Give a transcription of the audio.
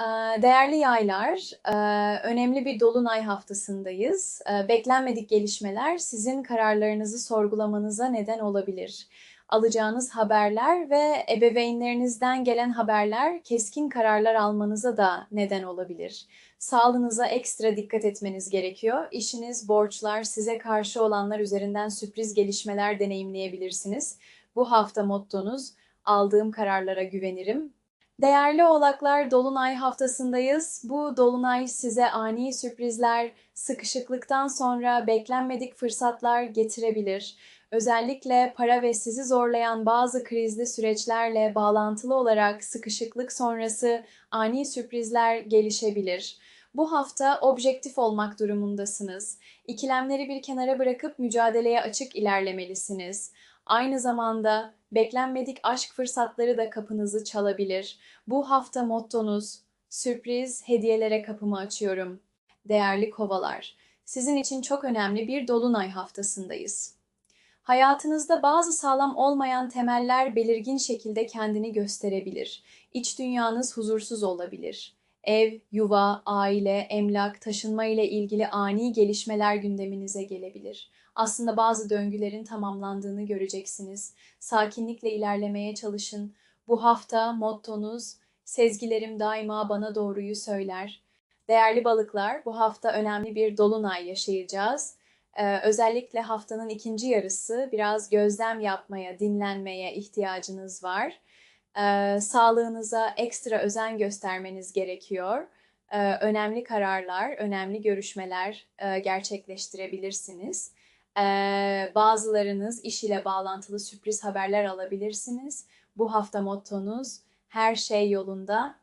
Ee, Değerli yaylar, e, önemli bir dolunay haftasındayız. Ee, Beklenmedik gelişmeler sizin kararlarınızı sorgulamanıza neden olabilir. Alacağınız haberler ve ebeveynlerinizden gelen haberler keskin kararlar almanıza da neden olabilir. Sağlığınıza ekstra dikkat etmeniz gerekiyor. İşiniz, borçlar, size karşı olanlar üzerinden sürpriz gelişmeler deneyimleyebilirsiniz. Bu hafta mottonuz aldığım kararlara güvenirim. Değerli oğlaklar dolunay haftasındayız. Bu dolunay size ani sürprizler, sıkışıklıktan sonra beklenmedik fırsatlar getirebilir. Özellikle para ve sizi zorlayan bazı krizli süreçlerle bağlantılı olarak sıkışıklık sonrası ani sürprizler gelişebilir. Bu hafta objektif olmak durumundasınız. İkilemleri bir kenara bırakıp mücadeleye açık ilerlemelisiniz. Aynı zamanda beklenmedik aşk fırsatları da kapınızı çalabilir. Bu hafta mottonuz sürpriz hediyelere kapımı açıyorum. Değerli kovalar, sizin için çok önemli bir dolunay haftasındayız. Hayatınızda bazı sağlam olmayan temeller belirgin şekilde kendini gösterebilir. İç dünyanız huzursuz olabilir. Ev, yuva, aile, emlak, taşınma ile ilgili ani gelişmeler gündeminize gelebilir. Aslında bazı döngülerin tamamlandığını göreceksiniz. Sakinlikle ilerlemeye çalışın. Bu hafta mottonuz sezgilerim daima bana doğruyu söyler. Değerli balıklar, bu hafta önemli bir dolunay yaşayacağız. Ee, özellikle haftanın ikinci yarısı biraz gözlem yapmaya, dinlenmeye ihtiyacınız var. Ee, sağlığınıza ekstra özen göstermeniz gerekiyor. Ee, önemli kararlar, önemli görüşmeler e, gerçekleştirebilirsiniz. Ee, bazılarınız iş ile bağlantılı sürpriz haberler alabilirsiniz. Bu hafta mottonuz her şey yolunda,